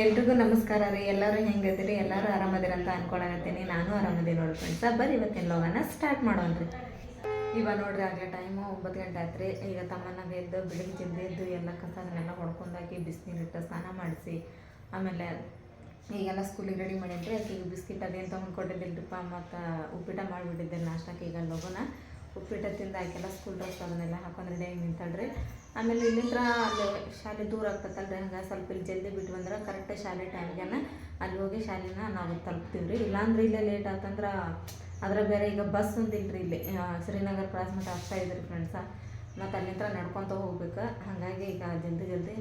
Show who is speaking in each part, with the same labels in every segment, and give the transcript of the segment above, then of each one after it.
Speaker 1: ಎಲ್ರಿಗೂ ನಮಸ್ಕಾರ ರೀ. ಎಲ್ಲರೂ ಹೆಂಗದಿರಿ ಎಲ್ಲರೂ ಆರಾಮದಿರ ಅಂತ ಅನ್ಕೊಳಕತ್ತೀನಿ. ನಾನು ಆರಾಮದಿ ನೋಡಿ ಫ್ರೆಂಡ್ಸ್ ಬರ್ರಿ ಇವತ್ತಿನ ಲೋಗನ ಸ್ಟಾರ್ಟ್ ರೀ. ಇವಾಗ ನೋಡ್ರಿ ಆಗ ಟೈಮು ಒಂಬತ್ತು ಗಂಟೆ ಆತ್ರಿ. ಈಗ ತಮ್ಮನಾಗ ಎದ್ದು ಬೆಳಿಗ್ಗೆ ಜಲ್ದಿ ಎದ್ದು, ಎಲ್ಲ ಕಸನೆಲ್ಲ ಹೊಡ್ಕೊಂಡಾಕಿ ಬಿಸಿನೀರಿಟ್ಟು ಸ್ನಾನ ಮಾಡಿಸಿ, ಆಮೇಲೆ ಈಗೆಲ್ಲ ಸ್ಕೂಲಿಗೆ ರೆಡಿ ಮಾಡಿದ್ರಿ ಅದೀಗ ಬಿಸ್ಕಿಟ್ ಅದೇನು ತಗೊಂಡು ಕೊಟ್ಟಿದ್ದಿಲ್ರಿಪ್ಪ, ಮತ್ತು ಉಪ್ಪಿಟ ಮಾಡಿಬಿಟ್ಟಿದ್ದೆ ನಾಷ್ಟಕ್ಕೆ. ಈಗ ಲೋಗನ ಉಪ್ಪಿಟ್ಟ ತಿಂದ ಆಕೆಲ್ಲ ಸ್ಕೂಲ್ ಡ್ರೆಸ್ ಅದನ್ನೆಲ್ಲ ಹಾಕೊಂಡು ರೆಡಿಯಾಗಿ ನಿಂತಾಳ್ರಿ. ಆಮೇಲೆ ಇಲ್ಲಿಂದ್ರ ಅಲ್ಲಿ ಶಾಲೆ ದೂರ ಆಗ್ತೈತಲ್ರಿ ಹಂಗೆ ಸ್ವಲ್ಪ ಇಲ್ಲಿ ಜಲ್ದಿ ಬಿಟ್ಟು ಬಂದ್ರೆ ಕರೆಕ್ಟ್ ಶಾಲೆ ಟೈಮ್ಗೆನ ಅಲ್ಲಿ ಹೋಗಿ ಶಾಲೆನ ನಾವು ತಲುಪ್ತೀವಿ ರೀ. ಇಲ್ಲಾಂದ್ರೆ ಇಲ್ಲೇ ಲೇಟ್ ಆತಂದ್ರೆ ಅದರ ಬೇರೆ ಈಗ ಬಸ್ ಒಂದಿಲ್ರಿ ಇಲ್ಲಿ ಶ್ರೀನಗರ್ ಕ್ರಾಸ್ ಮತ್ತು ಆಗ್ತಾ ಇದ್ರಿ ಫ್ರೆಂಡ್ಸ ಮತ್ತು ಅಲ್ಲಿಂದ ನಡ್ಕೊತ ಹೋಗ್ಬೇಕು. ಹಾಗಾಗಿ ಈಗ ಜಲ್ದಿ ಜಲ್ದಿ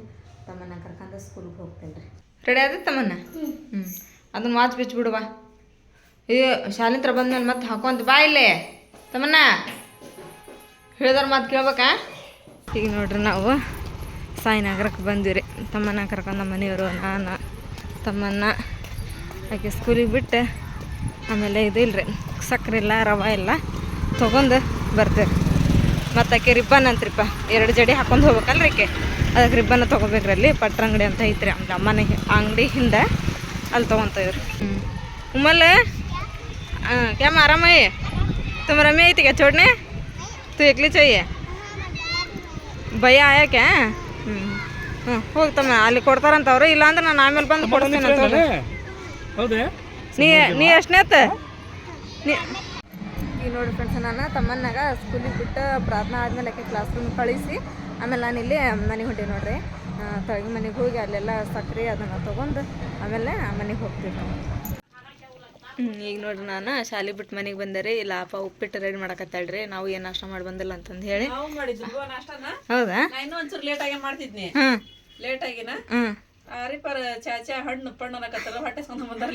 Speaker 1: ತಮ್ಮನ್ನ ಕರ್ಕೊಂಡು ಸ್ಕೂಲ್ಗೆ ಹೋಗ್ತೇನೆ ರೀ. ರೆಡಿ ಆದ ತಮ್ಮನ್ನ? ಹ್ಞೂ ಅದನ್ನ ವಾಚ್ ಬಿಚ್ಚಿಬಿಡುವ ಏ ಶಾಲಿಂತ್ರ ಬಂದ್ಮೇಲೆ ಮತ್ತೆ ಹಾಕೊಂತ ಬಾ ಇಲ್ಲೇ. ತಮ್ಮನ್ನ. ಹೇಳಿದವ್ರ ಮಾತು ಕೇಳ್ಬೇಕಾ? ಈಗ ನೋಡ್ರಿ ನಾವು ಸಾಯಿನಗರಕ್ಕೆ ಬಂದ್ವಿ ರೀ. ತಮ್ಮನ ಕರ್ಕೊಂಡು ನಮ್ಮ ಮನೆಯವರು, ನಾನು, ತಮ್ಮನ್ನ. ಆಕೆ ಸ್ಕೂಲಿಗೆ ಬಿಟ್ಟು ಆಮೇಲೆ ಇದು ಇಲ್ಲರಿ ಸಕ್ಕರೆ ಇಲ್ಲ, ರವೆ ಇಲ್ಲ, ತೊಗೊಂಡು ಬರ್ತೀವಿ ಮತ್ತು ಆಕೆ ರಿಬ್ಬನ್ ಅಂತ್ರಿಪ್ಪ, ಎರಡು ಜಡಿ ಹಾಕೊಂಡು ಹೋಗ್ಬೇಕಲ್ರಿ ಆಕೆ. ಅದಕ್ಕೆ ರಿಬ್ಬನ್ನ ತೊಗೋಬೇಕ್ರಿ ಅಲ್ಲಿ ಪಟ್ರಂಗಡಿ ಅಂತ ಐತ್ರಿ ಅಮ್ಮನ ಅಮ್ಮನೆ ಅಂಗಡಿ ಹಿಂದೆ ಅಲ್ಲಿ ತೊಗೊತೇವ್ರಿ ಹ್ಞೂ ಉಮ್ಮಲ್ಲ? ಹಾಂ, ಕ್ಯಾಮ ಆರಾಮಯ್ಯ ತುಂಬ ರಮ್ಯ ಐತಿಗ ಚೋಡ್ನೆ? ತು ಎಕ್ಲಿ ಚಯ್ಯ? ಭಯ ಆಯಕ್ಕೆ ಹ್ಞೂ ಹ್ಞೂ ಹೋಗ್ತಮ್ಮ ಅಲ್ಲಿ ಕೊಡ್ತಾರಂತವ್ರು ಇಲ್ಲಾಂದ್ರೆ ನಾನು ಆಮೇಲೆ ಬಂದು ಕೊಡ್ತೀನಿ ಅಂತ.
Speaker 2: ಹೌದೇ?
Speaker 1: ನೀ ನೀ ಎಷ್ಟನೇತ ನೀ ಈಗ ನೋಡಿ ಫ್ರೆಂಡ್ಸ್ ನಾನು ತಮ್ಮನ್ನಾಗ ಸ್ಕೂಲಿಗೆ ಬಿಟ್ಟು ಪ್ರಾರ್ಥನಾ ಆದಮೇಲೆ ಕ್ಲಾಸ್ ರೂಮ್ ಕಳಿಸಿ. ಆಮೇಲೆ ನಾನು ಇಲ್ಲಿ ಮನೆಗೆ ಹೊಂಟೆ ನೋಡ್ರಿ. ತಳಗಿ ಮನೆಗೆ ಹೋಗಿ ಅಲ್ಲೆಲ್ಲ ಸಕ್ಕರೆ ಅದನ್ನು ತೊಗೊಂಡು ಆಮೇಲೆ ಮನೆಗೆ ಹೋಗ್ತೀವಿ ನಾವು. ಈಗ ನೋಡ್ರಿ ನಾನು ಶಾಲೆ ಬಿಟ್ಟು ಮನೆಗೆ ಬಂದರೆ. ಇಲ್ಲ ಅಪ್ಪ ಉಪ್ಪಿಟ್ಟು ರೆಡಿ ಮಾಡಕತ್ತಾಳ್ರಿ. ನಾವು ಏನು ನಾಷ್ಟ ಮಾಡಿ ಬಂದಿಲ್ಲ ಅಂತಂದು ಹೇಳಿ. ಹೌದಾ?
Speaker 2: ಇನ್ನೂ ಒಂಚೂರು ಲೇಟ್ ಆಗಿ ಮಾಡ್ತಿದ್ನಿ.
Speaker 1: ಹ್ಞೂ
Speaker 2: ಲೇಟ್ ಆಗಿನ?
Speaker 1: ಹ್ಞೂ
Speaker 2: ಅರಿಪರ್ ಚಾಚಾ ಹಣ್ಣು ಪಣ್ಣು ಹೊಟ್ಟೆ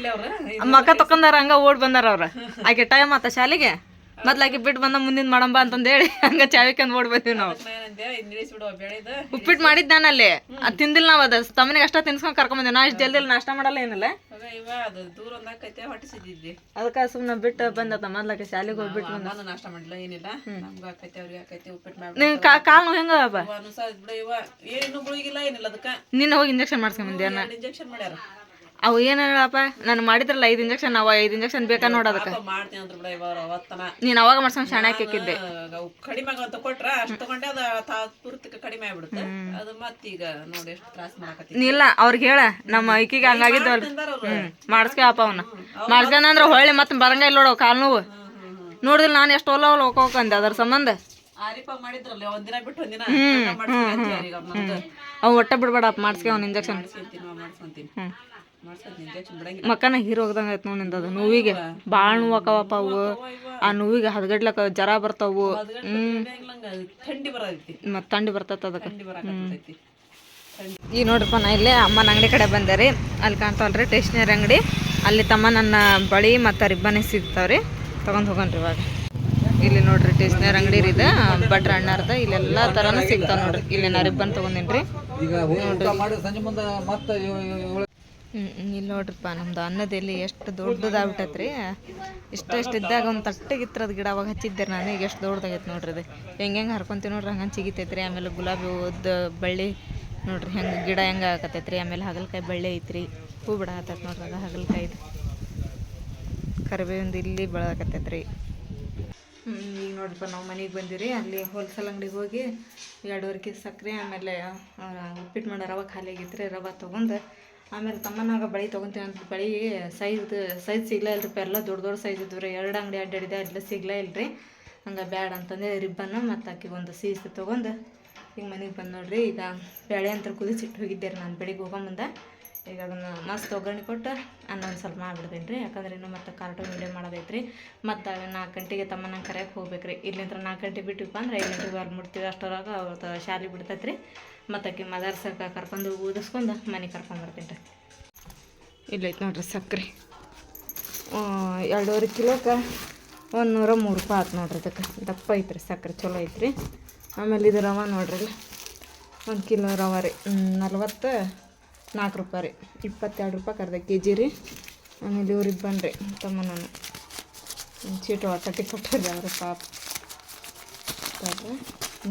Speaker 2: ಅವ್ರ.
Speaker 1: ಮಕ್ಕ ತಕೊಂಡಾರ ಹಂಗ ಓಡ್ ಬಂದಾರ ಅವ್ರ. ಆಕೆ ಟೈಮ್ ಆತ ಶಾಲೆಗೆ? ಮೊದ್ಲು ಆಕೆ ಬಿಟ್ಟು ಬಂದ ಮುಂದಿನ ಮಾಡಂಬ ಅಂತಂದ ಹೇಳಿ ಹಂಗ ಚಾವಿಕಂದ್ ಓಡ್ ಬಂದೀವಿ ನಾವು. ಉಪ್ಪಿಟ್ಟು ಮಾಡಿದ್ ನಾನು ಅಲ್ಲಿ. ಅದ್ ತಿಂದಿಲ್ಲ ನಾವ್ ಅದ. ತಮ್ಮನಿಗೆ ಅಷ್ಟ ತಿನ್ಸ್ಕೊಂಡ್ ಕರ್ಕೊಂಡ್ ನಾ ಇಷ್ಟ ಜಲ್ದಿ ನಾಷ್ಟ ಮಾಡಲ್ಲ ಏನಿಲ್ಲ. ಅದಕ್ಕ ಸುಮ್ನ ಬಿಟ್ಟು ಬಂದ ಮೊದ್ಲಾಕೆ ಶಾಲೆಗೆ ಹೋಗ್ಬಿಟ್ಟು ಬಂದ
Speaker 2: ನಾನು ನಾಷ್ಟ ಮಾಡಿಲ್ಲ ಏನಿಲ್ಲ. ನಮ್ಗೂ ಆಕೈತೆ ಅವ್ರಿಗೆ ಆಕೈತೆ ಉಪ್ಪಿಟ್ಟು ಮಾಡಿ
Speaker 1: ನೀವು ಕಾಲು ಹೆಂಗ
Speaker 2: ಏನಿನ್ನು ಗುಳಿಗಿಲ್ಲ ಏನಿಲ್ಲ ಅದಕ್ಕ.
Speaker 1: ನಿನ್ನ ಹೋಗಿ ಇಂಜೆಕ್ಷನ್ ಮಾಡ್ಸ್ಕೊಂಡ್ ಬಂದ್ಯಾನ
Speaker 2: ಎರಡು ಇಂಜೆಕ್ಷನ್ ಮಾಡ್ಯಾರ?
Speaker 1: ಅವು ಏನ್ ಹೇಳಪ್ಪ ನಾನು ಮಾಡಿದ್ರಲ್ಲ ಐದು ಇಂಜೆಕ್ಷನ್ ಅವ ಐದು ಇಂಜೆಕ್ಷನ್ ಬೇಕಾ ನೋಡ
Speaker 2: ಅದಕ್ಕೆ. ಮಾಡ್ತೀನಿ ಅಂದ್ರ ಬಿಡ ಇವ ಅವತ್ತನ
Speaker 1: ನೀನು ಅವಾಗ ಮಾಡ್ಸ್ಕೊಂಡ್ ಶಾಣಕ್ಕೆ ಹಾಕಿದ್ದೆ
Speaker 2: ಅವು ಕಡಿಮೆ ಆಗಂತ ಕೊಟ್ರ ಅಷ್ಟು ತಗೊಂಡೆ ಅದ ತುರ್ತಕ್ಕೆ ಕಡಿಮೆ ಆಗ್ಬಿಡುತ್ತೆ. ಅದು ಮತ್ತೀಗ ನೋಡಿ ಎಷ್ಟು ತ್ರಾಸ ಮಾಡಕತ್ತಿ.
Speaker 1: ಇಲ್ಲ ಅವ್ರಿಗೆ ಹೇಳ ನಮ್ಮ ಐಕಿಗೆ ಹಂಗಾಗಿದ್ದವಲ್ಲ
Speaker 2: ಹ್ಞೂ ಅವ್ರು.
Speaker 1: ಅಪ್ಪ ಮಾಡಿಸ್ಕೊಪ್ಪ ಅವನ್ನ ಮಾಡ್ಸ್ಕೊಂಡ್ರೆ ಹೊಳ್ಳಿ ಮತ್ತೆ ಬರಂಗ ಇಲ್ಲ ನೋಡೋ ಕಾಲು ನೋವು. ನೋಡಿದ್ರೆ ನಾನು ಎಷ್ಟು ಒಲ್ಲ ಒಲ್ಲ ಹೋಗ್ಕೊಂಡೆ ಅದ್ರ ಸಂಬಂಧ.
Speaker 2: ಆರಿಪ ಮಾಡಿದ್ರಲ್ಲ ಒಂದಿನ ಬಿಟ್ಟು ಒಂದಿನ
Speaker 1: ಅವು ಒಟ್ಟ ಬಿಡ್ಬೇಡಪ್ಪ ಮಾಡಿಸ್ಕೆ ಅವ್ನ ಇಂಜೆಕ್ಷನ್
Speaker 2: ಮಾಡ್ಸ್ಕೊಂತೀನಿ
Speaker 1: ಮಕ್ಕನ ಹೀರೋ ಹೋಗ್ದಂಗೆ ಆಯ್ತು ನೋಡಿ ನಿಂದದು ನೋವಿಗೆ ಭಾಳ ಅಕ್ಕವಪ್ಪ ಅವು. ಆ ನೋವಿಗೆ ಹದಗಡ್ಲಕ್ಕ ಜರ ಬರ್ತಾವು.
Speaker 2: ಹ್ಮ್. ಥಂಡಿ ಬರತೈತಿ
Speaker 1: ಅದಕ್ಕೆ. ಈ ನೋಡ್ರಪ್ಪ ನಾ ಇಲ್ಲೇ ಅಮ್ಮನ ಅಂಗಡಿ ಕಡೆ ಬಂದೆ ರೀ. ಅಲ್ಲಿ ಕಾಣ್ತಾವಲ್ರಿ ಸ್ಟೇಷನರಿ ಅಂಗಡಿ. ಅಲ್ಲಿ ತಮ್ಮ ನನ್ನ ಬಳಿ ಮತ್ತು ರಿಬ್ಬನ್ ಸಿಗ್ತಾವ್ರಿ ತಗೊಂಡ್ ಹೋಗೋಣ್ರಿ ಇವಾಗ. ಇಲ್ಲಿ ನೋಡ್ರಿ ಸ್ಟೇಷನರಿ ಅಂಗಡಿ ರೀ ಇದು. ಭಟ್ರ ಅಣ್ಣಾರ್ದ. ಇಲ್ಲೆಲ್ಲ ಥರನೂ ಸಿಗ್ತಾವ ನೋಡ್ರಿ. ಇಲ್ಲಿ ನಾ ರಿಬ್ಬನ್
Speaker 3: ತಗೊಂಡಿನ್ರಿ. ಊಟ
Speaker 1: ಹ್ಮ್ ಇಲ್ಲಿ ನೋಡ್ರಿಪ್ಪ, ನಮ್ದು ಅನ್ನದಲ್ಲಿ ಎಷ್ಟು ದೊಡ್ಡದಾಗ್ಬಿಟ್ಟೈತ್ರಿ. ರೀ ಇಷ್ಟ ಇದ್ದಾಗ ಒಂದು ತಟ್ಟಗಿತ್ರದ ಗಿಡ ಅವಾಗ ಹಚ್ಚಿದ್ದೆ ನಾನು, ಈಗ ಎಷ್ಟು ದೊಡ್ಡದಾಗೈತೆ ನೋಡ್ರಿ ಅದು. ಹೆಂಗೆ ಹೆಂಗೆ ಹರ್ಕೊಂತೀವಿ ನೋಡ್ರಿ ಹಂಗೆ ರೀ ಆಮೇಲೆ ಗುಲಾಬಿ ಹೂವದ್ದು ಬಳ್ಳಿ ನೋಡ್ರಿ, ಹೆಂಗೆ ಗಿಡ ಹೆಂಗೆ ಆಗತೈತ್ರಿ ಆಮೇಲೆ ಹಾಗಲಕಾಯಿ ಬಳ್ಳಿ ಐತ್ರಿ. ಹೂ ಬಿಡಾಕತ್ತೈತೆ ನೋಡ್ರಿ ಅದು ಹಾಗಲಕಾಯಿದು. ಕರಿಬೇವಿಂದ ಇಲ್ಲಿ ಬೆಳಕತ್ತೈತ್ರಿ ಈಗ ನೋಡ್ರಿಪ್ಪ, ನಾವು ಮನೆಗೆ ಬಂದಿರಿ ಅಲ್ಲಿ ಹೋಲ್ಸೇಲ್ ಅಂಗಡಿಗೆ ಹೋಗಿ ಎರಡುವರೆ ಕೆ ಸಕ್ಕರೆ ಆಮೇಲೆ ಉಪ್ಪಿಟ್ಟು ಮಾಡೋ ರವೆ ಖಾಲಿ ಆಗೈತ್ರಿ ರವೆ ತೊಗೊಂಡು ಆಮೇಲೆ ತಮ್ಮನಾಗ ಬಳಿ ತೊಗೊತೀನಿ ಅಂತ ಬಳಿ ಸೈಜ್ ಸೈಜ್ ಇಲ್ಲ ಇಲ್ರಿ ಎಲ್ಲ ದೊಡ್ಡ ದೊಡ್ಡ ಸೈಜ್ ಇದ್ವು ರೀ. ಎರಡು ಅಂಗಡಿ ಅಡ್ಡಾಡಿದೆ ಅಲ್ಲಿ ಸಿಗ್ಲೇ ಇಲ್ರಿ. ಹಂಗೆ ಬ್ಯಾಡ ಅಂತಂದೆ ರಿಬ್ಬನ್ ಮತ್ತು ಒಂದು ಸೀಸ್ ತೊಗೊಂಡು ಈಗ ಮನೆಗೆ ಬಂದು ನೋಡ್ರಿ. ಈಗ ಬೇಳೆ ಅಂತ ಕುದಿಸಿಟ್ಟು ಹೋಗಿದ್ದೆ ರೀ ನಾನು ಬೆಳಿಗ್ಗೆ ಹೋಗೋ ಮುಂದೆ. ಈಗ ಅದನ್ನು ಮಸ್ತ್ ಒಗ್ಗರಣೆ ಕೊಟ್ಟು ಅನ್ನ ಒಂದು ಸ್ವಲ್ಪ ಮಾಡಿಬಿಡ್ತೀನಿ ರೀ. ಯಾಕಂದ್ರೆ ಇನ್ನೂ ಮತ್ತೆ ಕಾರ್ಟೂನ್ ವೀಡಿಯೋ ಮಾಡೋದೈತ್ರಿ. ಮತ್ತು ನಾಲ್ಕು ಗಂಟೆಗೆ ತಮ್ಮನ ಕರೆಯಕ್ಕೆ ಹೋಗ್ಬೇಕು ರೀ ಇಲ್ಲಿಂದ ನಾಲ್ಕು ಗಂಟೆ ಬಿಟ್ಟಿವಪ್ಪ ಅಂದ್ರೆ ಐದು ಗಂಟೆಗೆ ಬರ್ ಮುಡ್ತೀವಿ ಅಷ್ಟೊರಾಗ ಅವ್ರದ್ದು ಶಾಲೆ ಬಿಡ್ತೈತೆ ರೀ ಮತ್ತು ಆಕೆ ಮದರ್ಸಕ್ಕೆ ಕರ್ಕೊಂಡು ಊದಿಸ್ಕೊಂಡು ಮನೆ ಕರ್ಕೊಂಡು ಬರ್ತೀನಿ ರೀ. ಇಲ್ಲೈತೆ ನೋಡ್ರಿ ಸಕ್ಕರೆ ಎರಡೂವರೆ ಕಿಲೋಕ್ಕೆ ಒಂದು ನೂರ ಮೂರು ರೂಪಾಯಿ ಆಯ್ತು ನೋಡ್ರಿ ಅದಕ್ಕೆ. ದಪ್ಪ ಐತ್ರಿ ಸಕ್ಕರೆ ಚಲೋ ಐತ್ರಿ. ಆಮೇಲೆ ಇದು ರವೆ ನೋಡ್ರಿ ಒಂದು ಕಿಲೋ ರವೆ ರೀ. ನಲ್ವತ್ತು ನಾಲ್ಕು ರೂಪಾಯಿ ರೀ. ಇಪ್ಪತ್ತೆರಡು ರೂಪಾಯಿ ಕರ್ದೆ ಕೆ ಜಿ ರೀ. ಆಮೇಲೆ ಇವ್ರು ಬನ್ನಿರಿ ರೀ ತಮ್ಮ ನಾನು. ಚೀಟು ತಟ್ಟಿ ಕೊಟ್ಟರಿ ಅವರು ಪಾಪ.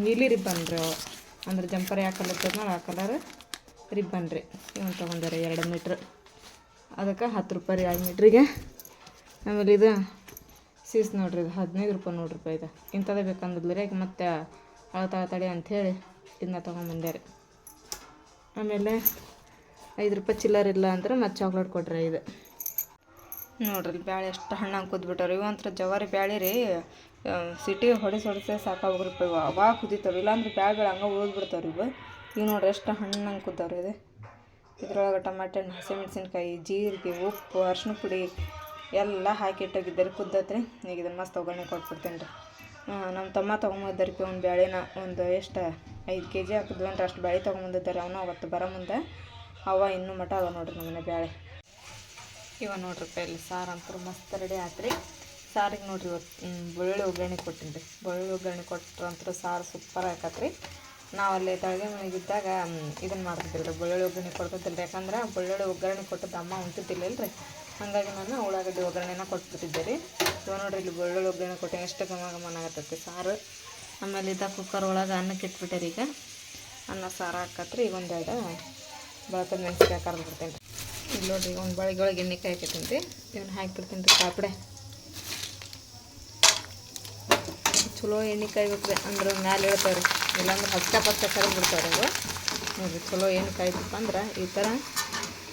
Speaker 1: ನೀಲಿ ರಿಬ್ಬನ್ ರೀ ಅವು. ಅಂದ್ರೆ ಜಂಪರ್ ಯಾವ ಕಲರ್ ತಗೊಂಡು ಆ ಕಲರ್ ರಿಬ್ಬನ್ ರೀ. ಇವನು ತೊಗೊಂಡಾರೆ ಎರಡು ಮೀಟ್ರ್ ಅದಕ್ಕೆ ಹತ್ತು ರೂಪಾಯಿ ರೀ ಐದು ಮೀಟ್ರಿಗೆ ಆಮೇಲೆ ಇದು ಸೀಸ್ ನೋಡ್ರಿ, ಇದು ಹದಿನೈದು ರೂಪಾಯಿ ನೋಡ್ರಿ ರೂಪಾಯಿ ಇದು. ಇಂಥದೇ ರೀ ಈಗ ಮತ್ತೆ ಅಳತಾಳ ತಡಿ ಅಂಥೇಳಿ ಇದನ್ನ ತೊಗೊಂಬಂದೆ ರೀ. ಆಮೇಲೆ ಐದು ರೂಪಾಯಿ ಚಿಲ್ಲರ್ ಇಲ್ಲ ಅಂದ್ರೆ ಮತ್ತೆ ಚಾಕ್ಲೇಟ್ ಕೊಟ್ರೆ ಇದು ನೋಡ್ರಿ, ಬ್ಯಾಳೆ ಎಷ್ಟು ಹಣ್ಣಾಗಿ ಕುದ್ಬಿಟ್ಟವ್ರಿ. ಇವು ಒಂಥರ ಜವಾರಿ ಬ್ಯಾಳೆ ರೀ ಸಿಟಿ ಹೊಡೆಸಿ ಹೊಡೆಸೆ ಸಾಕಾಗ್ಬಿಡ್ರಿ ಅವಾಗ ಕುದಿತಾವ್ರಿ, ಇಲ್ಲಾಂದ್ರೆ ಬ್ಯಾಳೆ ಬ್ಯಾಳೆ ಹಂಗೆ ಉಳಿದ್ಬಿಡ್ತಾವ್ರಿ ಇವು. ಇವು ನೋಡ್ರಿ ಎಷ್ಟು ಹಣ್ಣಂಗೆ ಕುದ್ದಾವ್ರಿ ಇದು. ಇದ್ರೊಳಗೆ ಟಮಾಟೆ ಹಣ್ಣು, ಹಸಿಮೆಣ್ಸಿನ್ಕಾಯಿ, ಜೀರಿಗೆ, ಉಪ್ಪು ಅರ್ಶಿನ ಪುಡಿ ಎಲ್ಲ ಹಾಕಿ ಇಟ್ಟಾಗಿದ್ದಾರೆ ಕುದ್ದತ್ರಿ. ಈಗ ಇದನ್ನು ಮಸ್ತ್ ಒಗ್ಗರಣೆ ಕೊಟ್ಬಿಡ್ತೀನಿ ರೀ ನಮ್ಮ ತಮ್ಮ ತೊಗೊಂಬಂದಿದ್ದಾರೆ ಒಂದು ಬ್ಯಾಳೆನ ಒಂದು ಎಷ್ಟು, ಐದು ಕೆ ಜಿ ಹಾಕಿದ್ವಿ ಅಂದ್ರೆ ಅಷ್ಟು ಬ್ಯಾಳೆ ತೊಗೊಂಬಂದಿದ್ದಾರೆ. ಅವನು ಅವತ್ತು ಬರೋ ಮುಂದೆ ಅವ ಇನ್ನು ಮಠ ಅವ ನೋಡ್ರಿ ನಮ್ಮನೆ ಬ್ಯಾಳೆ. ಇವ ನೋಡ್ರಿ ಇಲ್ಲಿ ಸಾರು ಅಂತೂ ಮಸ್ತ್ ರೆಡಿ ಆತ್ರಿ. ಸಾರಿಗೆ ನೋಡ್ರಿ ಇವತ್ತು ಬೆಳ್ಳುಳ್ಳಿ ಒಗ್ಗರಣೆ ಕೊಟ್ಟಿನಿ ರೀ ಬೆಳ್ಳುಳ್ಳಿ ಒಗ್ಗರಣೆ ಕೊಟ್ಟರಂತೂ ಸಾರು ಸೂಪರ್ ಆಕತ್ರಿ. ನಾವು ಅಲ್ಲಿ ತಳಗೆ ಮನೆಗಿದ್ದಾಗ ಇದನ್ನು ಮಾಡ್ತಿದ್ದಿಲ್ಲ ರೀ ಬೆಳ್ಳುಳ್ಳಿ ಒಗ್ಗರಣೆ ಕೊಡ್ತಿದ್ದಿಲ್ಲ ಯಾಕಂದ್ರೆ ಬೆಳ್ಳುಳ್ಳಿ ಒಗ್ಗರಣೆ ಕೊಟ್ಟದ್ದು ಅಮ್ಮ ಉಂಟಿದ್ದಿಲ್ಲ ಹಾಗಾಗಿ ನಾನು ಉಳ್ಳಾಗಡ್ಡಿ ಒಗ್ಗರಣೆನ ಕೊಟ್ಬಿಟ್ಟಿದ್ದೆ ರೀ. ಇವ ನೋಡ್ರಿ ಇಲ್ಲಿ ಬೆಳ್ಳುಳ್ಳಿ ಒಗ್ಗರಣೆ ಕೊಟ್ಟೆ ಎಷ್ಟು ಘಮ ಘಮನ ಆಗತ್ತೈತಿ ಸಾರು. ಆಮೇಲೆ ಇದ್ದ ಕುಕ್ಕರ್ ಒಳಗೆ ಅನ್ನಕ್ಕೆ ಇಟ್ಬಿಟ್ಟೆ ರೀ ಈಗ. ಅನ್ನ ಸಾರು ಹಾಕತ್ರಿ. ಈಗ ಒಂದೆರಡು ಬೆಳತದ ಮೆಣಸಿನ್ಕಾಯಿ ಕರ್ದು ಬಿಡ್ತೇನೆ ಇಲ್ಲಿ ನೋಡಿರಿ, ಒಂದು ಬಳಿಗೊಳಗೆ ಎಣ್ಣೆಕಾಯಿ ಎಣ್ಣೆ ಕಾಯ್ಕತ್ತೀನಿ ರೀ. ಇವನ್ನ ಹಾಕಿಬಿಡ್ತೀನಿ ರೀ ಕಾಪಡೆ. ಚಲೋ ಎಣ್ಣೆ ಕಾಯ್ಬೇಕು ಅಂದ್ರೆ ಮ್ಯಾಲೆ ಇಳ್ತಾವೆ ರೀ ಇಲ್ಲಾಂದ್ರೆ ಹಚ್ಚ ಪಚ್ಚ ಕರೆದು ಬಿಡ್ತಾವೆ ಅವು ನೋಡಿರಿ, ಚಲೋ ಎಣ್ಣೆ ಕಾಯ್ತಪ್ಪ ಅಂದ್ರೆ ಈ ಥರ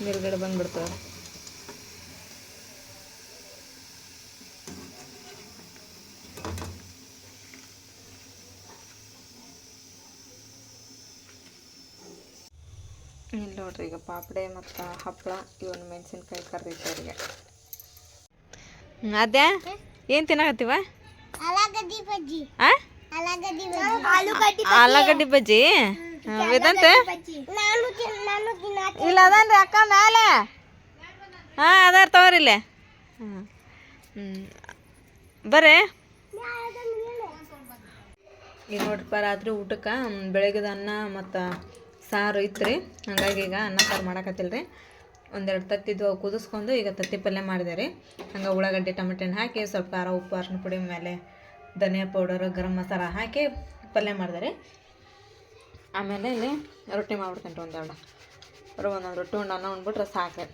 Speaker 1: ಮೇಲ್ಗಡೆ ಬಂದುಬಿಡ್ತಾವೆ ಇಲ್ಲಿ ನೋಡ್ರಿ ಈಗ ಪಾಪಡೆ ಮತ್ತು ಹಪ್ಪಳ ಇವನ್ ಮೆಣಸಿನ್ಕಾಯಿ ಕರ್ದಿದ್ದವ್ರಿಗೆ ಅದೇ ಏನು ತಿನ್ನಕತ್ತೀವ?
Speaker 4: ಆಲೂಗಡ್ಡಿ ಬಜ್ಜಿ.
Speaker 1: ವೇದಾಂತ ಇಲ್ಲ ಅದನ್ರಿ ಅಕ್ಕ ಮೇಲೆ ಹಾಂ ಅದಾರ ತಗೋರಿ ಇಲ್ಲೇ. ಹ್ಞೂ ಹ್ಞೂ ಬರ್ರಿ. ಈಗ ನೋಡ್ರಿಪ್ಪ ರಾತ್ರಿ ಊಟಕ್ಕೆ ಬೆಳಗ್ಗೆದ ಅನ್ನ ಮತ್ತು ಸಾರು ಇತ್ತು ಹಂಗಾಗಿ ಈಗ ಅನ್ನ ಸಾರು ಮಾಡಕತ್ತಿಲ್ಲ ರೀ ಒಂದೆರಡು ತತ್ತಿದ್ದು ಅವು ಕುದಿಸ್ಕೊಂಡು ಈಗ ತತ್ತಿ ಪಲ್ಯ ಮಾಡಿದೆ ರೀ ಹಂಗೆ ಉಳ್ಳಾಗಡ್ಡೆ ಟೊಮೆಟೊ ಹಾಕಿ ಸ್ವಲ್ಪ ಖಾರ, ಉಪ್ಪು ಅರ್ಶಿನ ಪುಡಿ ಮೇಲೆ ಧನಿಯಾ ಪೌಡರ್, ಗರಂ ಮಸಾಲ ಹಾಕಿ ಪಲ್ಯ ಮಾಡಿದೆ ರೀ ಆಮೇಲೆ ಇಲ್ಲಿ ರೊಟ್ಟಿ ಮಾಡ್ಬಿಡ್ತೀನಿ ರೀ ಒಂದೆರಡು ಒಂದೊಂದು ರೊಟ್ಟಿ ಉಂಡು ಅನ್ನ ಉಂಡ್ಬಿಟ್ರೆ ಸಾಕು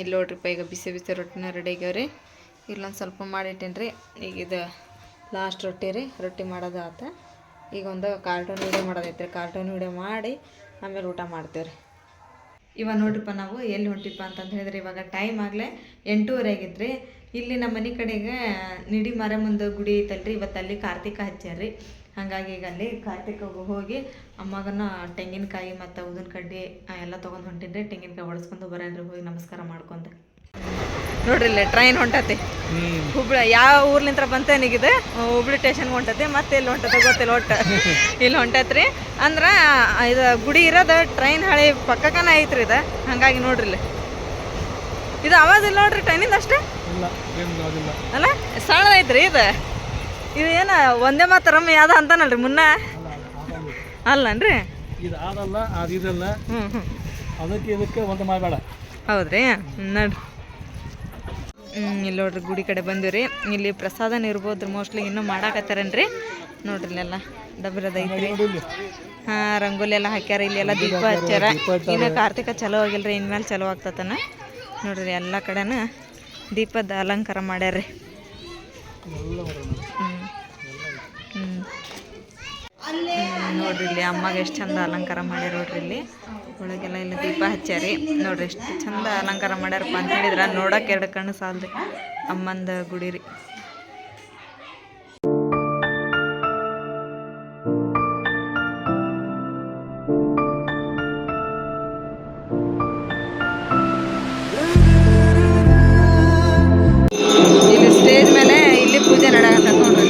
Speaker 1: ಇಲ್ಲಿ ನೋಡ್ರಿಪ್ಪ, ಈಗ ಬಿಸಿ ಬಿಸಿ ರೊಟ್ಟಿನ ರೆಡಿ ಆಗ್ಯಾವ ರೀ ಇಲ್ಲೊಂದು ಸ್ವಲ್ಪ ಮಾಡಿಟ್ಟೇನಿ ರೀ ಈಗ ಇದು ಲಾಸ್ಟ್ ರೊಟ್ಟಿ ರೀ ರೊಟ್ಟಿ ಮಾಡೋದು ಆತ ಈಗ ಒಂದು ಕಾರ್ಟೂನ್ ವೀಡಿಯೋ ಮಾಡೋದೈತೆ ರೀ ಕಾರ್ಟೂನ್ ವೀಡಿಯೋ ಮಾಡಿ ಆಮೇಲೆ ಊಟ ಮಾಡ್ತೇವೆ ರೀ ಇವಾಗ ನೋಡ್ರಿಪ್ಪ ನಾವು ಎಲ್ಲಿ ಹೊಂಟಿಪ್ಪ ಅಂತಂದು ಹೇಳಿದ್ರೆ ಇವಾಗ ಟೈಮ್ ಆಗಲೇ ಎಂಟೂವರೆ ಆಗಿತ್ತು ಇಲ್ಲಿ ನಮ್ಮ ಮನೆ ಕಡೆಗೆ ನಿಡಿ ಮುಂದೆ ಗುಡಿ ಐತಲ್ರಿ. ಇವತ್ತು ಅಲ್ಲಿ ಕಾರ್ತಿಕ ಹಚ್ಚಾರ್ರಿ ಹಾಗಾಗಿ ಈಗ ಅಲ್ಲಿ ಕಾರ್ತಿಕಗೆ ಹೋಗಿ ಅಮ್ಮಗನ ತೆಂಗಿನಕಾಯಿ ಮತ್ತು ಉದಿನ ಕಡ್ಡಿ ಎಲ್ಲ ತೊಗೊಂಡು ಹೊಂಟಿದ್ರಿ ತೆಂಗಿನಕಾಯಿ ಹೊಡೆಸ್ಕೊಂಡು ಬರೋಣ್ರಿ ಹೋಗಿ ನಮಸ್ಕಾರ ಮಾಡ್ಕೊಂಡು. ನೋಡ್ರಿ ಇಲ್ಲಿ ಟ್ರೈನ್ ಹೊಂಟತಿ ಹುಬ್ಳಿ ಯಾವ ಊರ್ಲಿಂತ್ರ ಬಂತ ನಿಗಿದೆ ಹುಬ್ಳಿ ಸ್ಟೇಷನ್ಗೆ ಹೊಂಟತಿ ಮತ್ತೆ ಇಲ್ಲಿ ಹೊಂಟತಿ ಗೊತ್ತಿಲ್ಲ ಒಟ್ಟು. ಇಲ್ಲಿ ಹೊಂಟತ್ರಿ. ಅಂದ್ರೆ ಇದು ಗುಡಿ ಇರೋದು ಟ್ರೈನ್ ಹಳಿ ಪಕ್ಕಕನ ಐತ್ರಿ ಇದು. ಹಂಗಾಗಿ ನೋಡ್ರಿ ಇಲ್ಲಿ ಇದು ಅವಾಜ್ ಇಲ್ಲ ನೋಡ್ರಿ ಟ್ರೈನಿಂದ ಅಷ್ಟೇ? ಅಲ್ಲ ಸಣ್ಣ ಐತ್ರಿ ಇದು. ಇದು ಏನ ಒಂದೇ ಮಾತರಮ್ಮ ಯಾವ್ದು ಅಂತಾನಲ್ರಿ ಮುನ್ನ? ಅಲ್ಲನ್ರಿ?
Speaker 3: ಇದು ಅದಲ್ಲ ಅದು ಇದಲ್ಲ. ಅದಕ್ಕೆ ಇದಕ್ಕೆ ಒಂದು ಮಾಡಬೇಡ
Speaker 1: ಹೌದ್ರಿ? ನೋಡ್ರಿ. ಇಲ್ಲಿ ನೋಡ್ರಿ ಗುಡಿ ಕಡೆ ಬಂದಿವ್ರಿ. ಇಲ್ಲಿ ಪ್ರಸಾದನ ಇರ್ಬೋದು ಮೋಸ್ಟ್ಲಿ ಇನ್ನೂ ಮಾಡಾಕತ್ತಾರನ್ರಿ? ನೋಡ್ರಿ ಇಲ್ಲೆಲ್ಲ ಡಬ್ರದ ಐತ್ರಿ. ಹಾ, ರಂಗೋಲಿ ಎಲ್ಲ ಹಾಕ್ಯಾರ ಇಲ್ಲಿ ಎಲ್ಲ ದೀಪ ಹಚ್ಚಾರ ಇನ್ನು ಕಾರ್ತಿಕ ಚಲೋ ಆಗಿಲ್ರಿ, ಇನ್ಮೇಲೆ ಚಲೋ ಆಗ್ತತನ. ನೋಡ್ರಿ ಎಲ್ಲ ಕಡೆನ ದೀಪದ ಅಲಂಕಾರ ಮಾಡ್ಯಾರ್ರಿ. ನೋಡ್ರಿ ಇಲ್ಲಿ ಅಮ್ಮಗೆ ಎಷ್ಟು ಚಂದ ಅಲಂಕಾರ ಮಾಡ್ಯಾರ ನೋಡ್ರಿ ಇಲ್ಲಿ. ಒಳಗೆಲ್ಲ ಇಲ್ಲಿ ದೀಪ ಹಚ್ಚಾರಿ. ನೋಡ್ರಿ ಎಷ್ಟು ಚಂದ ಅಲಂಕಾರ ಮಾಡ್ಯಾರಪ್ಪ ಅಂತ ಹೇಳಿದ್ರ ನೋಡಕ್ ಎರಡು ಕಣ್ಣು ಸಾಲ್ರಿ ಅಮ್ಮಂದ ಗುಡಿ ರೀ ಇಲ್ಲಿ ಸ್ಟೇಜ್ ಮೇಲೆ ಇಲ್ಲಿ ಪೂಜೆ ನಡೆಯತ್ತ ನೋಡ್ರಿ.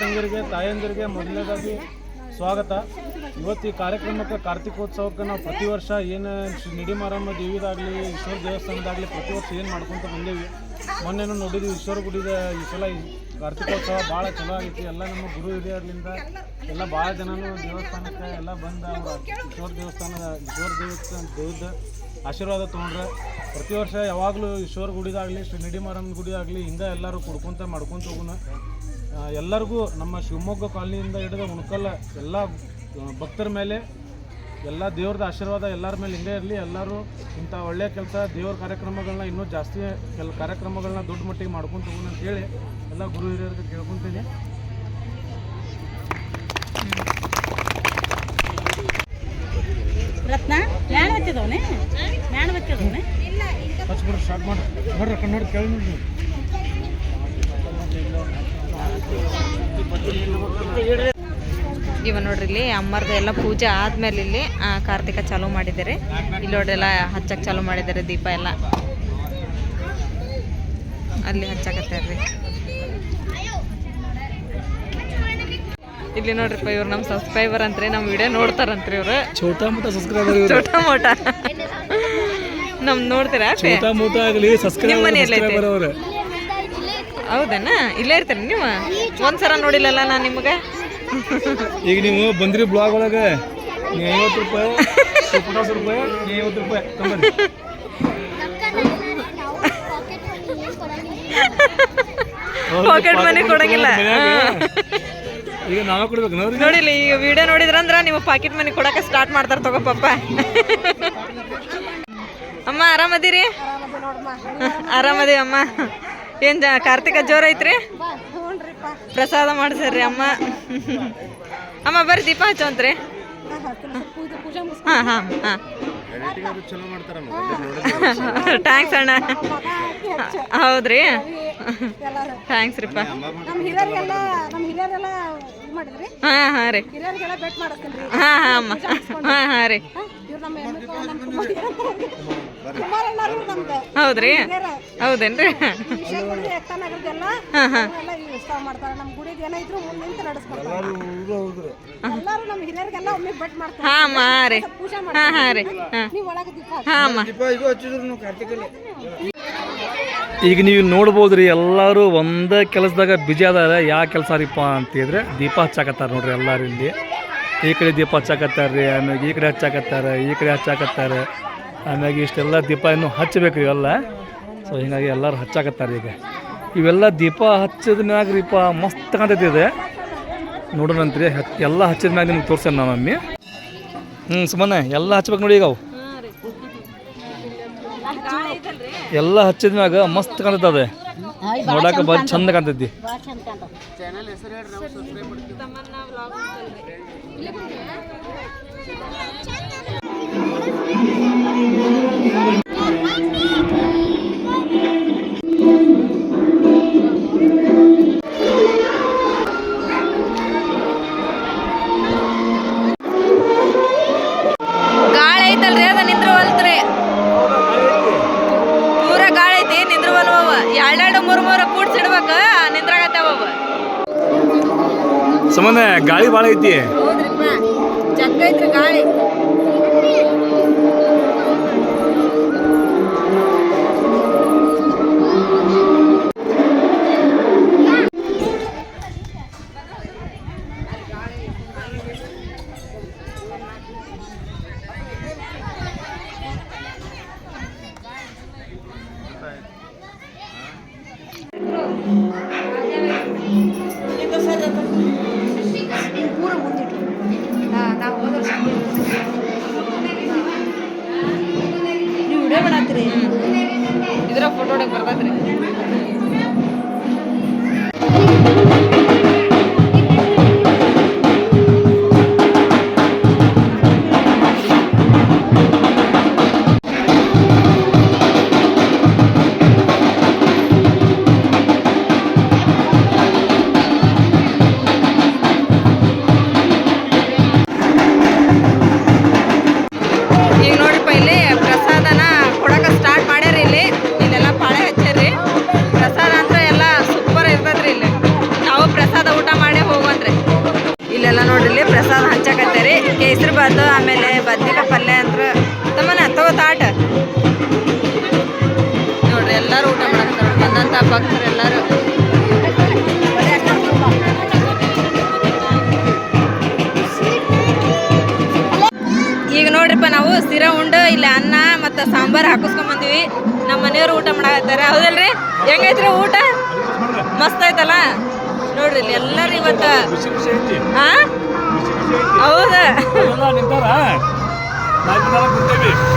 Speaker 3: ತಂಗಿಯರಿಗೆ, ತಾಯಂದಿರಿಗೆ ಮೊದಲನೇದಾಗಿ ಸ್ವಾಗತ. ಇವತ್ತು ಈ ಕಾರ್ಯಕ್ರಮಕ್ಕೆ ಕಾರ್ತಿಕೋತ್ಸವಕ್ಕೆ ನಾವು ಪ್ರತಿ ವರ್ಷ ಏನು ನಿಡಿಮಾರಮ್ಮ ದೇವಿದಾಗಲಿ, ಈಶ್ವರ ದೇವಸ್ಥಾನದಾಗಲಿ ಪ್ರತಿ ವರ್ಷ ಏನು ಮಾಡ್ಕೊತ ಬಂದೇವಿ. ಮೊನ್ನೆನೂ ನೋಡಿದ್ವಿ ಈಶ್ವರ ಗುಡಿದ ಈ ಸಲ ಕಾರ್ತಿಕೋತ್ಸವ ಭಾಳ ಚಲೋ ಆಗೈತಿ. ಎಲ್ಲ ನಮ್ಮ ಗುರು ಹಿರಿಯರ್ಲಿಂದ ಎಲ್ಲ ಭಾಳ ಜನನು ದೇವಸ್ಥಾನಕ್ಕೆ ಎಲ್ಲ ಬಂದು ಈಶ್ವರ ದೇವಸ್ಥಾನದ, ಈಶ್ವರ ದೇವಸ್ಥಾನ ದೇವದ ಆಶೀರ್ವಾದ ತೊಗೊಂಡ್ರೆ ಪ್ರತಿ ವರ್ಷ ಯಾವಾಗಲೂ ಈಶ್ವರ ಗುಡಿದಾಗಲಿ ಶ್ರೀ ನಿಡಿಮಾರಮ್ಮನ ಗುಡಿ ಆಗಲಿ ಹಿಂದೆ ಎಲ್ಲರೂ ಕುಡ್ಕೊಂತ ಮಾಡ್ಕೊಂತ ಹೋಗೋಣ ಎಲ್ಲರಿಗೂ ನಮ್ಮ ಶಿವಮೊಗ್ಗ ಕಾಲನಿಯಿಂದ ಹಿಡಿದು ಉಣಕಲ್ಲ ಎಲ್ಲ ಭಕ್ತರ ಮೇಲೆ, ಎಲ್ಲ ದೇವ್ರದ ಆಶೀರ್ವಾದ ಎಲ್ಲರ ಮೇಲೆ ಹಿಂಗೆ ಇರಲಿ. ಎಲ್ಲರೂ ಇಂಥ ಒಳ್ಳೆಯ ಕೆಲಸ, ದೇವ್ರ ಕಾರ್ಯಕ್ರಮಗಳನ್ನ ಇನ್ನೂ ಜಾಸ್ತಿ ಕೆಲ ಕಾರ್ಯಕ್ರಮಗಳನ್ನ ದೊಡ್ಡ ಮಟ್ಟಿಗೆ ಮಾಡ್ಕೊಂತ ಹೋಗೋಣ ಅಂತ ಹೇಳಿ ಎಲ್ಲ ಗುರು ಹಿರಿಯರಿಗೆ ಕೇಳ್ಕೊತೀನಿ. ಸ್ಟಾರ್ಟ್ ಮಾಡಿ. ಬರ್ರಿ ಕಣ್ಣು ಕೇಳಿ ನೋಡ್ರಿ
Speaker 1: ಇವ ನೋಡ್ರಿ ಇಲ್ಲಿ ಅಮ್ಮರ್ದ ಎಲ್ಲ ಪೂಜೆ ಆದ್ಮೇಲೆ ಇಲ್ಲಿ ಆ, ಕಾರ್ತಿಕ ಚಾಲೂ ಮಾಡಿದ್ದಾರೆ. ಇಲ್ಲಿ ನೋಡ್ರೆಲ್ಲ ಹಚ್ಚಕ್ ಚಾಲೂ ಮಾಡಿದ್ದಾರೆ ದೀಪ ಎಲ್ಲ. ಅಲ್ಲಿ ಹಚ್ಚಕತ್ತಾರ್ರಿ ಇಲ್ಲಿ ನೋಡ್ರಿಪ್ಪ ಇವ್ರು ನಮ್ಮ ಸಬ್ಸ್ಕ್ರೈಬರ್ ಅಂತ್ರಿ ನಮ್ಮ ವಿಡಿಯೋ ನೋಡ್ತಾರಂತ್ರಿ ಇವ್ರು.
Speaker 3: ಛೋಟಾ ಮೋಟಾ ಸಬ್ಸ್ಕ್ರೈಬರ್
Speaker 1: ಛೋಟಾ ಮೋಟ. ನಮ್ ನೋಡ್ತೀರಾ?
Speaker 3: ಛೋಟಾ ಮೋಟಾ ಆಗಲಿ
Speaker 1: ನಿಮ್ಮ?
Speaker 3: ಸಬ್ಸ್ಕ್ರೈಬರ್ ಅವ್ರೆ.
Speaker 1: ಹೌದನ? ಇಲ್ಲೇ ಇರ್ತೀರಿ ನೀವು? ಒಂದ್ಸಲ ನೋಡಿಲ್ಲಲ್ಲ ನಾನು ನಿಮಗೆ?
Speaker 3: ಈಗ ನೀವು ಬಂದ್ರಿ ಬ್ಲಾಗ್ ಒಳಗೆ ಐವತ್ತು ರೂಪಾಯಿ ಪಚಾಸ್ ರೂಪಾಯಿ ಐವತ್ತು ರೂಪಾಯಿ
Speaker 1: ಪಾಕೆಟ್ ಮನಿ ಕೊಡಂಗಿಲ್ಲ.
Speaker 3: ಈಗ ನಾವೇ ಕೊಡ್ಬೇಕು ನೋಡ್ರಿ
Speaker 1: ನೋಡಿಲ್ಲ ಈಗ ವಿಡಿಯೋ ನೋಡಿದ್ರಂದ್ರ ನೀವು ಪಾಕೆಟ್ ಮನಿ ಕೊಡಕ್ಕೆ ಸ್ಟಾರ್ಟ್ ಮಾಡ್ತಾರ ತಗೋ ಪಪ್ಪ ಅಮ್ಮ, ಆರಾಮದಿರಿ? ಆರಾಮದಿ ಅಮ್ಮ. ಏನ್ ಕಾರ್ತಿಕ ಜೋರ ಐತ್ರಿ? ಪ್ರಸಾದ ಮಾಡ್ಸರ್ರಿ ಅಮ್ಮ. ಅಮ್ಮ, ಬರ್ರಿ, ದೀಪ ಹಚ್ಚೋಂತ್ರಿ. ಹಾ ಹಾ ಹಾ. ಥ್ಯಾಂಕ್ಸ್ ಅಣ್ಣ. ಹೌದ್ರಿ? ಥ್ಯಾಂಕ್ಸ್ ರೀಪ್ಪ. ಹಾ ಹಾ ರೀ. ಹಾ ಹಾ, ಅಮ್ಮ. ಹಾ ಹಾ ರೀ. ಹೌದ್ರಿ? ಹೌದೇನ್ರಿ? ಹಾ ಹಾ. ಹಾ ಹಾ ರೀ.
Speaker 5: ಪೂಜೆ
Speaker 1: ಹಾ
Speaker 5: ಮಾಡ್ತಾರೆ.
Speaker 1: ಹಾ. ರೀ ಹಾ
Speaker 3: ಈಗ ನೀವು ನೋಡ್ಬೋದು ರೀ ಎಲ್ಲರೂ ಒಂದೇ ಕೆಲಸದಾಗ ಬಿಜಿ ಅದಾರ. ಯಾವ ಕೆಲಸ ರೀಪ್ಪ ಅಂತಿದ್ರೆ ದೀಪ ಹಚ್ಚಾಕತ್ತಾರ ನೋಡ್ರಿ ಎಲ್ಲರೂ ಇಲ್ಲಿ. ಈ ಕಡೆ ದೀಪ ಹಚ್ಚಾಕತ್ತಾರ ರೀ ಆಮ್ಯಾಗ ಈ ಕಡೆ ಹಚ್ಚಾಕತ್ತಾರ ಈ ಕಡೆ ಹಚ್ಚಾಕತ್ತಾರ. ಆಮ್ಯಾಗ ಇಷ್ಟೆಲ್ಲ ದೀಪ ಇನ್ನೂ ಹಚ್ಚಬೇಕು ಇವೆಲ್ಲ. ಸೊ ಹೀಗಾಗಿ ಎಲ್ಲರೂ ಹಚ್ಚಾಕತ್ತಾರೆ ಈಗ. ಇವೆಲ್ಲ ದೀಪ ಹಚ್ಚಿದ ಮ್ಯಾಗ ರೀಪ ಮಸ್ತ್ ಕಾಣ್ತೈತಿ ಇದೆ. ನೋಡೋಣಂತ್ರಿ ಎಲ್ಲ ಹಚ್ಚಿದ ಮ್ಯಾಗ ನಿಮ್ಗೆ ತೋರ್ಸೇನೆ ನಾವು ಮಮ್ಮಿ ಹ್ಞೂ ಸುಮ್ಮನೆ ಎಲ್ಲ ಹಚ್ಬೇಕು ನೋಡಿ ಈಗ ಅವು. ಎಲ್ಲ ಹಚ್ಚಿದ ಮ್ಯಾಗ ಮಸ್ತ್ ಕಾಣ್ತದೆ ನೋಡಕ್ಕೆ ಭಾಳ ಚಂದ ಕಾಣ್ತೈತಿ.
Speaker 1: ಗಾಳಿ ಐತಲ್ರಿ ಅದ ನಿಂದ್ರವಲ್ತ್ರಿ. ಪೂರ ಗಾಳಿ ಐತಿ ನಿಂದ್ರವಲ್ವ ಎರಡೆರಡು ಮೂರ ಮೂರು ಕೂಡ್ಸಿಡ್ಬೇಕ ನಿಂದ್ರಾಗತ್ತಾವ ಅವ
Speaker 3: ಸುಮ್ಮನೆ ಗಾಳಿ ಭಾಳ ಐತಿ.
Speaker 1: ಗಾಳಿ. ಇದ್ರ ಫೋಟೋ ಹೊಡಕ್ ಬರ್ತೈತ್ರಿ ಅನ್ನ ಮತ್ತು ಸಾಂಬಾರು ಹಾಕಿಸ್ಕೊಂಡ್ ಬಂದಿವಿ. ನಮ್ಮ ಮನೆಯವರು ಊಟ ಮಾಡಾಕತ್ತಾರೆ. ಹೌದಲ್ರಿ? ಹೆಂಗೈತ್ರಿ ಊಟ? ಮಸ್ತ್ ಐತಲ್ಲ ನೋಡ್ರಿ ಇಲ್ಲಿ ಎಲ್ಲರೂ ಇವತ್ತು ಹೌದಾ?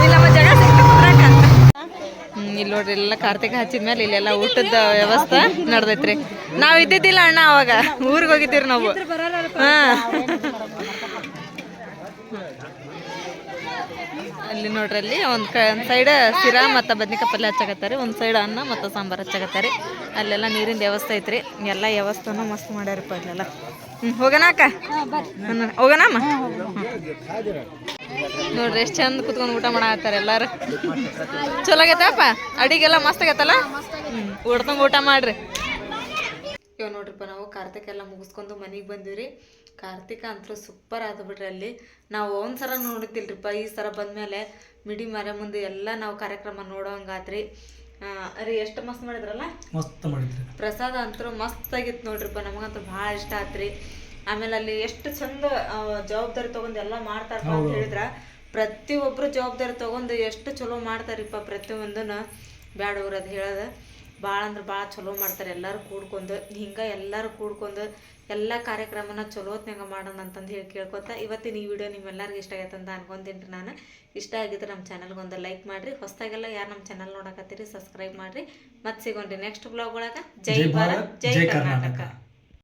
Speaker 1: ಇಲ್ಲ ಜಾಗ ಇಲ್ಲಿ ನೋಡ್ರಿ ಎಲ್ಲ ಕಾರ್ತಿಕ ಹಚ್ಚಿದ ಮೇಲೆ ಇಲ್ಲೆಲ್ಲ ಊಟದ ವ್ಯವಸ್ಥೆ ನಡ್ದೈತ್ರಿ. ನಾವ್ ಇದ್ದಿದ್ದಿಲ್ಲ ಅಣ್ಣ ಅವಾಗ. ಊರಿಗೆ ಹೋಗಿದ್ದೀರಿ ನಾವು. ಹಾ. ಅಲ್ಲಿ ನೋಡ್ರಿ ಅಲ್ಲಿ ಒಂದು ಕ ಒಂದು ಸೈಡ್ ಸಿರಾ ಮತ್ತು ಬದ್ನಿಕಾಯಿ ಪಲ್ಯ ಹಚ್ಚಾಕತ್ತಾರೆ ಒಂದು ಸೈಡ್ ಅನ್ನ ಮತ್ತು ಸಾಂಬಾರು ಹಚ್ಚಾಕತ್ತಾರೆ. ಅಲ್ಲೆಲ್ಲ ನೀರಿನ ವ್ಯವಸ್ಥೆ ಐತ್ರಿ. ಎಲ್ಲ ವ್ಯವಸ್ಥೆನೂ ಮಸ್ತ್ ಮಾಡ್ಯಾರಪ್ಪ ಅಲ್ಲೆಲ್ಲ. ಹ್ಞೂ ಹೋಗೋಣ ಅಕ್ಕ? ಹ್ಮ್, ಹೋಗೋಣ ಅಮ್ಮ? ನೋಡ್ರಿ ಎಷ್ಟು ಚಂದ ಕುತ್ಕೊಂಡು ಊಟ ಮಾಡಾಕತ್ತಾರ ಎಲ್ಲಾರು. ಚಲೋ ಆಗೈತಪ್ಪ? ಅಡಿಗೆಲ್ಲ ಮಸ್ತ್ ಆಗೈತಲ್ಲ? ಹ್ಞೂ ಊಟ ಮಾಡ್ರಿ. ಇವ್ ನೋಡ್ರಿಪ್ಪ ನಾವು ಕಾರ್ತಿಕ ಎಲ್ಲ ಮುಗಿಸ್ಕೊಂಡು ಮನೆಗೆ ಬಂದಿವ್ರಿ. ಕಾರ್ತಿಕ ಅಂತೂ ಸೂಪರ್ ಆದ ಬಿಡ್ರಿ ಅಲ್ಲಿ. ನಾವು ಒಂದ್ಸಲ ನೋಡಿದ್ದಿಲ್ರಿಪ್ಪ ಈ ಸಲ ಬಂದ್ಮೇಲೆ ಮಿಡಿ ಮರೆ ಮುಂದೆ ಎಲ್ಲ ನಾವು ಕಾರ್ಯಕ್ರಮ ನೋಡೋಂಗಾತ್ರಿ. ರೀ ಎಷ್ಟು ಮಸ್ತ್ ಮಾಡಿದ್ರಲ್ಲ?
Speaker 3: ಮಸ್ತ್ ಮಾಡಿದ್ರಿ.
Speaker 1: ಪ್ರಸಾದ ಅಂತೂ ಮಸ್ತ್ ಆಗಿತ್ತು ನೋಡ್ರಿಪ್ಪ ನಮಗಂತೂ ಭಾಳ ಇಷ್ಟ ಆತ್ರಿ. ಆಮೇಲೆ ಅಲ್ಲಿ ಎಷ್ಟು ಚಂದ ಜವಾಬ್ದಾರಿ ತಗೊಂಡು ಎಲ್ಲ ಮಾಡ್ತಾರ ಅಂತ ಹೇಳಿದ್ರ ಪ್ರತಿಯೊಬ್ಬರು ಜವಾಬ್ದಾರಿ ತಗೊಂಡು ಎಷ್ಟು ಚಲೋ ಮಾಡ್ತಾರಿಪ್ಪ ಪ್ರತಿಯೊಂದನ್ನು. ಬ್ಯಾಡ ಅದು ಹೇಳೋದು. ಭಾಳ ಅಂದ್ರೆ ಭಾಳ ಚಲೋ ಮಾಡ್ತಾರೆ ಎಲ್ಲರೂ ಕೂಡ್ಕೊಂಡು. ಹಿಂಗೆ ಎಲ್ಲರೂ ಕೂಡ್ಕೊಂಡು ಎಲ್ಲ ಕಾರ್ಯಕ್ರಮನ ಚಲೋ ಹೊತ್ನಾಗ ಮಾಡೋಣ ಅಂತಂದು ಹೇಳಿ ಕೇಳ್ಕೊತ ಇವತ್ತಿನ ಈ ವಿಡಿಯೋ ನಿಮ್ಮೆಲ್ಲರಿಗೂ ಇಷ್ಟ ಆಗೈತೆ ಅಂತ ಅನ್ಕೊಂತೀನಿ ನಾನು. ಇಷ್ಟ ಆಗಿದ್ರೆ ನಮ್ಮ ಚಾನಲ್ಗೆ ಒಂದು ಲೈಕ್ ಮಾಡಿರಿ. ಹೊಸದಾಗೆಲ್ಲ ಯಾರು ನಮ್ಮ ಚಾನಲ್ ನೋಡಕತ್ತೀರಿ ಸಬ್ಸ್ಕ್ರೈಬ್ ಮಾಡಿರಿ. ಮತ್ತೆ ಸಿಗೋಣ್ರಿ ನೆಕ್ಸ್ಟ್ ಬ್ಲಾಗ್ ಒಳಗೆ. ಜೈ ಭಾರತ್ ಜೈ ಕರ್ನಾಟಕ.